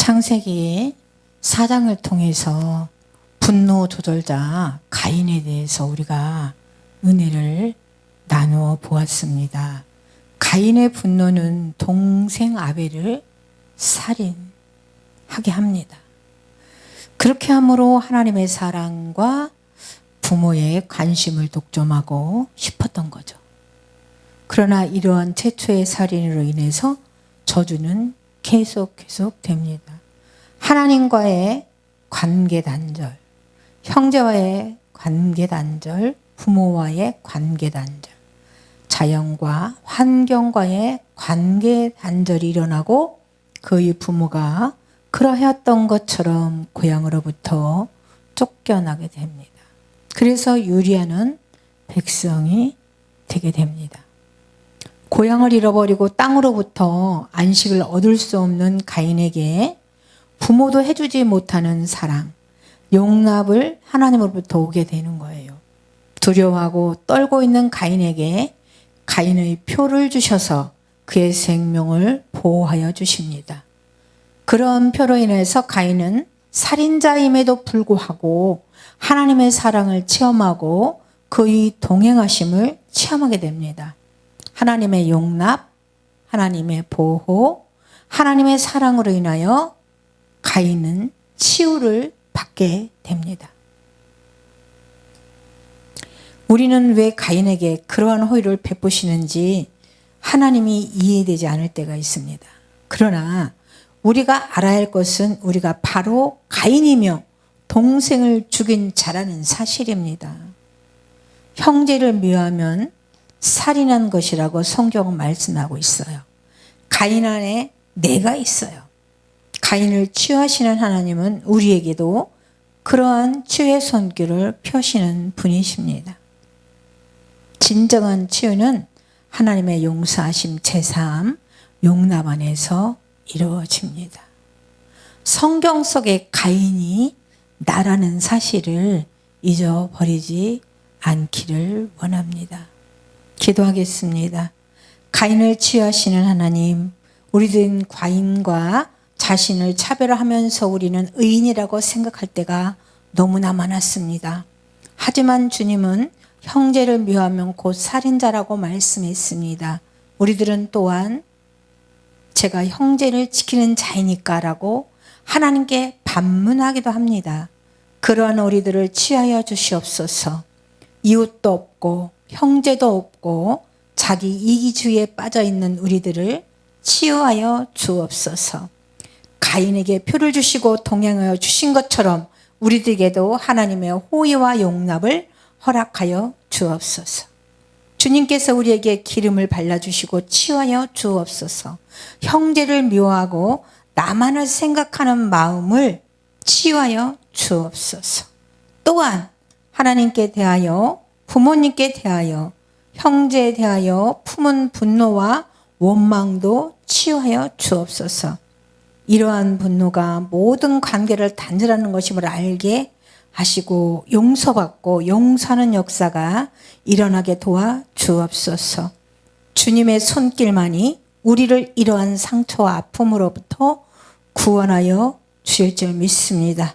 창세기 사장을 통해서 분노 조절자 가인에 대해서 우리가 은혜를 나누어 보았습니다. 가인의 분노는 동생 아벨을 살인하게 합니다. 그렇게 함으로 하나님의 사랑과 부모의 관심을 독점하고 싶었던 거죠. 그러나 이러한 최초의 살인으로 인해서 저주는 계속 계속 됩니다. 하나님과의 관계 단절, 형제와의 관계 단절, 부모와의 관계 단절, 자연과 환경과의 관계 단절이 일어나고 그의 부모가 그러했던 것처럼 고향으로부터 쫓겨나게 됩니다. 그래서 유리아는 백성이 되게 됩니다. 고향을 잃어버리고 땅으로부터 안식을 얻을 수 없는 가인에게 부모도 해주지 못하는 사랑, 용납을 하나님으로부터 오게 되는 거예요. 두려워하고 떨고 있는 가인에게 가인의 표를 주셔서 그의 생명을 보호하여 주십니다. 그런 표로 인해서 가인은 살인자임에도 불구하고 하나님의 사랑을 체험하고 그의 동행하심을 체험하게 됩니다. 하나님의 용납, 하나님의 보호, 하나님의 사랑으로 인하여 가인은 치유를 받게 됩니다. 우리는 왜 가인에게 그러한 호의를 베푸시는지 하나님이 이해되지 않을 때가 있습니다. 그러나 우리가 알아야 할 것은 우리가 바로 가인이며 동생을 죽인 자라는 사실입니다. 형제를 미워하면 살인한 것이라고 성경은 말씀하고 있어요. 가인 안에 내가 있어요. 가인을 치유하시는 하나님은 우리에게도 그러한 치유의 손길을 펴시는 분이십니다. 진정한 치유는 하나님의 용서하심 제사함 용납 안에서 이루어집니다. 성경 속의 가인이 나라는 사실을 잊어버리지 않기를 원합니다. 기도하겠습니다. 가인을 치유하시는 하나님, 우리들 과인과 자신을 차별하면서 우리는 의인이라고 생각할 때가 너무나 많았습니다. 하지만 주님은 형제를 미워하면 곧 살인자라고 말씀했습니다. 우리들은 또한 제가 형제를 지키는 자이니까라고 하나님께 반문하기도 합니다. 그러한 우리들을 치하여 주시옵소서. 이웃도 없고 형제도 없고 자기 이기주의에 빠져 있는 우리들을 치유하여 주옵소서. 가인에게 표를 주시고 동행하여 주신 것처럼 우리들에게도 하나님의 호의와 용납을 허락하여 주옵소서. 주님께서 우리에게 기름을 발라주시고 치유하여 주옵소서. 형제를 미워하고 나만을 생각하는 마음을 치유하여 주옵소서. 또한 하나님께 대하여 부모님께 대하여 형제에 대하여 품은 분노와 원망도 치유하여 주옵소서. 이러한 분노가 모든 관계를 단절하는 것임을 알게 하시고 용서받고 용서하는 역사가 일어나게 도와 주옵소서. 주님의 손길만이 우리를 이러한 상처와 아픔으로부터 구원하여 주실 줄 믿습니다.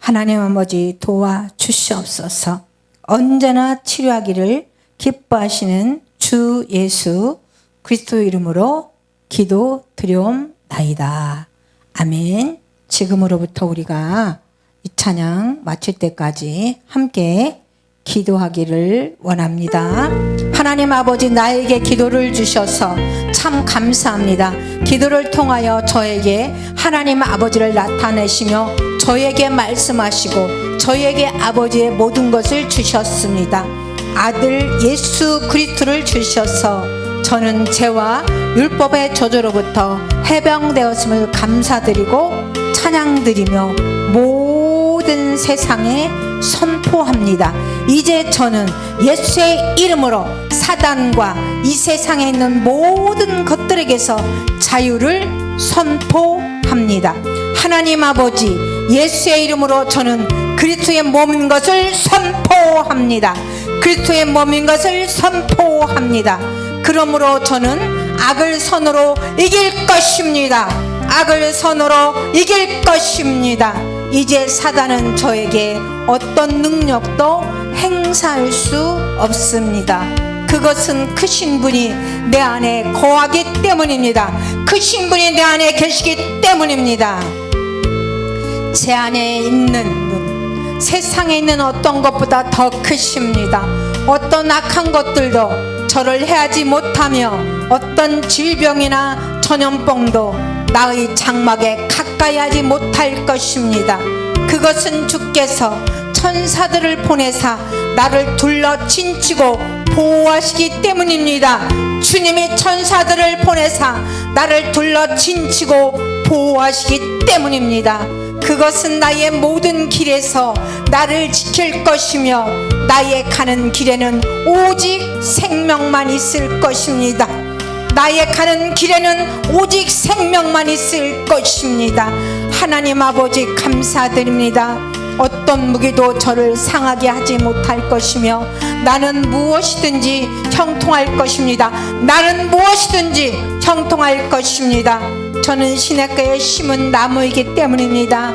하나님 아버지 도와 주시옵소서. 언제나 치료하기를 기뻐하시는 주 예수 그리스도 이름으로 기도 드려옵나이다. 아멘. 지금으로부터 우리가 이 찬양 마칠 때까지 함께 기도하기를 원합니다. 하나님 아버지 나에게 기도를 주셔서 참 감사합니다. 기도를 통하여 저에게 하나님 아버지를 나타내시며 저에게 말씀하시고 저에게 아버지의 모든 것을 주셨습니다. 아들 예수 그리스도를 주셔서 저는 죄와 율법의 저주로부터 해방되었음을 감사드리고 찬양드리며 모든 세상에 선포합니다. 이제 저는 예수의 이름으로 사단과 이 세상에 있는 모든 것들에게서 자유를 선포합니다. 하나님 아버지 예수의 이름으로 저는 그리스도의 몸인 것을 선포합니다. 그리스도의 몸인 것을 선포합니다. 그러므로 저는 악을 선으로 이길 것입니다. 악을 선으로 이길 것입니다. 이제 사단은 저에게 어떤 능력도 행사할 수 없습니다. 그것은 크신 분이 내 안에 거하기 때문입니다. 크신 분이 내 안에 계시기 때문입니다. 제 안에 있는 분, 세상에 있는 어떤 것보다 더 크십니다. 어떤 악한 것들도 저를 해하지 못하며 어떤 질병이나 전염병도 나의 장막에 가까이 하지 못할 것입니다. 그것은 주께서 천사들을 보내사 나를 둘러 진치고 보호하시기 때문입니다. 주님이 천사들을 보내사 나를 둘러 진치고 보호하시기 때문입니다. 그것은 나의 모든 길에서 나를 지킬 것이며 나의 가는 길에는 오직 생명만 있을 것입니다. 나의 가는 길에는 오직 생명만 있을 것입니다. 하나님 아버지 감사드립니다. 어떤 무기도 저를 상하게 하지 못할 것이며 나는 무엇이든지 형통할 것입니다. 나는 무엇이든지 형통할 것입니다. 저는 시냇가에 심은 나무이기 때문입니다.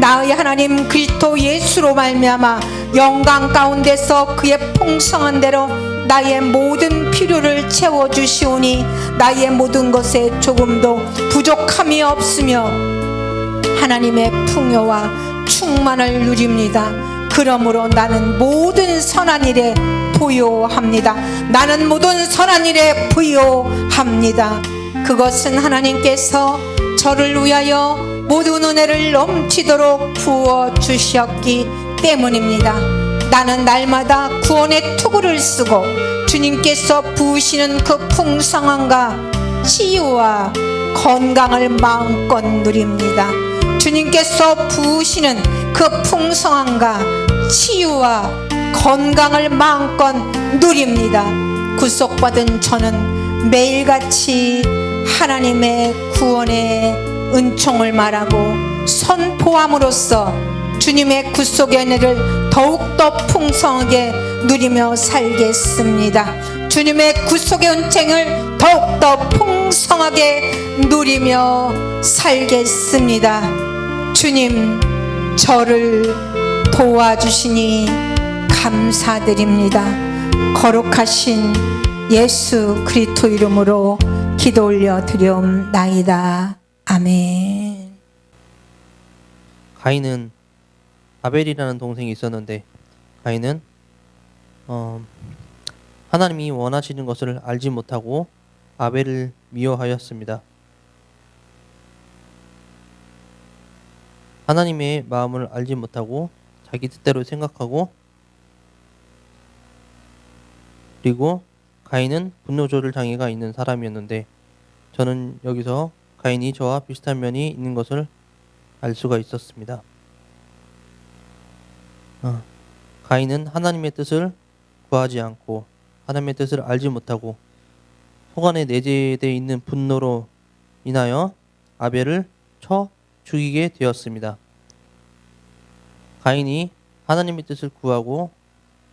나의 하나님 그리스도 예수로 말미암아 영광 가운데서 그의 풍성한 대로 나의 모든 필요를 채워 주시오니 나의 모든 것에 조금도 부족함이 없으며 하나님의 풍요와 충만을 누립니다. 그러므로 나는 모든 선한 일에 부요합니다. 나는 모든 선한 일에 부요합니다. 그것은 하나님께서 저를 위하여 모든 은혜를 넘치도록 부어 주셨기 때문입니다. 나는 날마다 구원의 투구를 쓰고 주님께서 부으시는 그 풍성함과 치유와 건강을 마음껏 누립니다. 주님께서 부으시는 그 풍성함과 치유와 건강을 마음껏 누립니다. 구속받은 저는 매일같이 하나님의 구원의 은총을 말하고 선포함으로써 주님의 구속의 은혜를 더욱더 풍성하게 누리며 살겠습니다. 주님의 구속의 은총을 더욱더 풍성하게 누리며 살겠습니다. 주님, 저를 도와주시니 감사드립니다. 거룩하신 예수 그리스도 이름으로 기도 올려 드리옵나이다. 아멘. 가인은 아벨이라는 동생이 있었는데 가인은 어, 하나님이 원하시는 것을 알지 못하고 아벨을 미워하였습니다. 하나님의 마음을 알지 못하고 자기 뜻대로 생각하고 그리고 가인은 분노조절 장애가 있는 사람이었는데 저는 여기서 가인이 저와 비슷한 면이 있는 것을 알 수가 있었습니다. 어, 가인은 하나님의 뜻을 구하지 않고 하나님의 뜻을 알지 못하고 속 안에 내재되어 있는 분노로 인하여 아벨을 쳐 죽이게 되었습니다. 가인이 하나님의 뜻을 구하고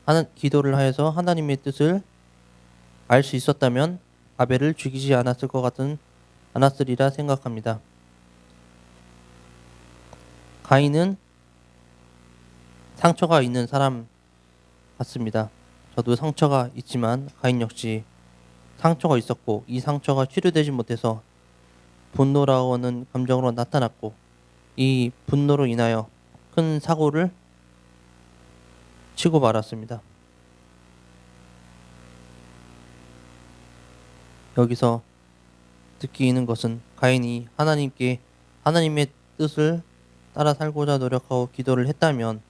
하는 기도를 하여서 하나님의 뜻을 알 수 있었다면 아벨을 죽이지 않았을 것 같은 않았으리라 생각합니다. 가인은 상처가 있는 사람 같습니다. 저도 상처가 있지만 가인 역시 상처가 있었고 이 상처가 치료되지 못해서 분노라고 하는 감정으로 나타났고 이 분노로 인하여 큰 사고를 치고 말았습니다. 여기서 느끼는 것은 가인이 하나님께 하나님의 뜻을 따라 살고자 노력하고 기도를 했다면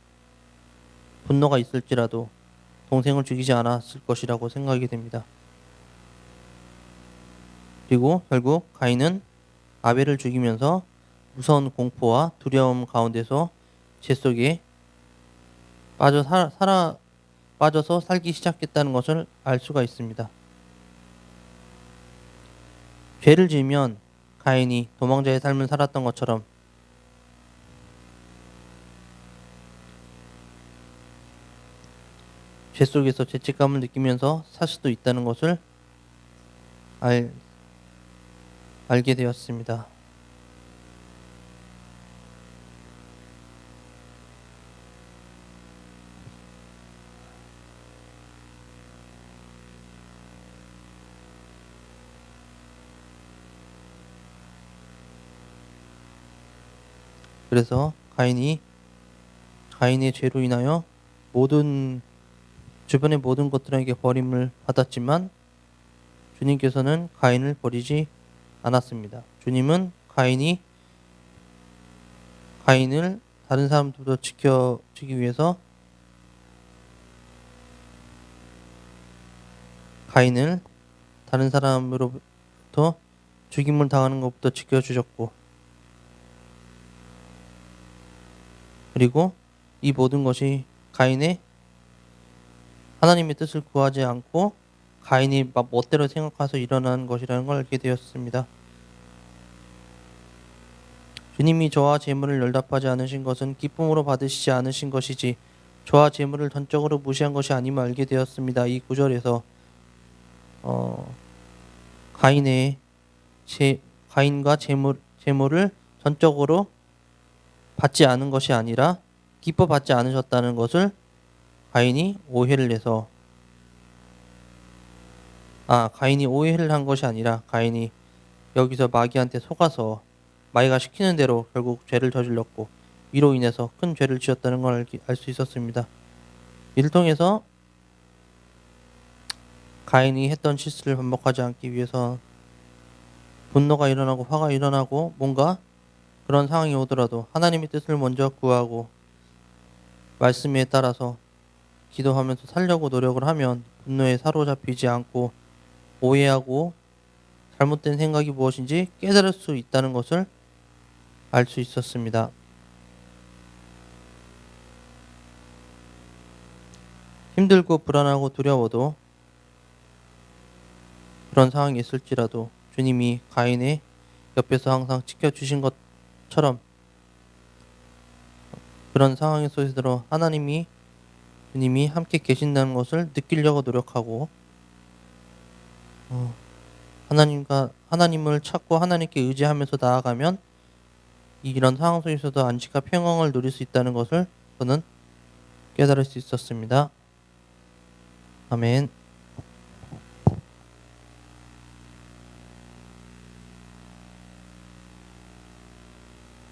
분노가 있을지라도 동생을 죽이지 않았을 것이라고 생각이 됩니다. 그리고 결국 가인은 아벨을 죽이면서 무서운 공포와 두려움 가운데서 제 속에 빠져 살, 살아 빠져서 살기 시작했다는 것을 알 수가 있습니다. 죄를 지으면 가인이 도망자의 삶을 살았던 것처럼 죄 속에서 죄책감을 느끼면서 살 수도 있다는 것을 알, 알게 되었습니다. 그래서 가인이 가인의 죄로 인하여 모든 주변의 모든 것들에게 버림을 받았지만 주님께서는 가인을 버리지 않았습니다. 주님은 가인이 가인을 다른 사람들도 지켜주기 위해서 가인을 다른 사람으로부터 죽임을 당하는 것부터 지켜주셨고 그리고 이 모든 것이 가인의 하나님의 뜻을 구하지 않고 가인이 막 멋대로 생각해서 일어난 것이라는 걸 알게 되었습니다. 주님이 저와 재물을 열답하지 않으신 것은 기쁨으로 받으시지 않으신 것이지 저와 재물을 전적으로 무시한 것이 아님을 알게 되었습니다. 이 구절에서 어, 가인의 제, 가인과 재물 재물을 전적으로 받지 않은 것이 아니라 기뻐 받지 않으셨다는 것을 가인이 오해를 해서 아 가인이 오해를 한 것이 아니라 가인이 여기서 마귀한테 속아서 마귀가 시키는 대로 결국 죄를 저질렀고 이로 인해서 큰 죄를 지었다는 걸 알 수 있었습니다. 이를 통해서 가인이 했던 실수를 반복하지 않기 위해서 분노가 일어나고 화가 일어나고 뭔가 그런 상황이 오더라도 하나님의 뜻을 먼저 구하고 말씀에 따라서 기도하면서 살려고 노력을 하면 분노에 사로잡히지 않고 오해하고 잘못된 생각이 무엇인지 깨달을 수 있다는 것을 알 수 있었습니다. 힘들고 불안하고 두려워도 그런 상황이 있을지라도 주님이 가인의 옆에서 항상 지켜주신 것 처럼 그런 상황 속에서 하나님이 주님이 함께 계신다는 것을 느끼려고 노력하고 어, 하나님과 하나님을 찾고 하나님께 의지하면서 나아가면 이런 상황 속에서도 안식과 평강을 누릴 수 있다는 것을 저는 깨달을 수 있었습니다. 아멘.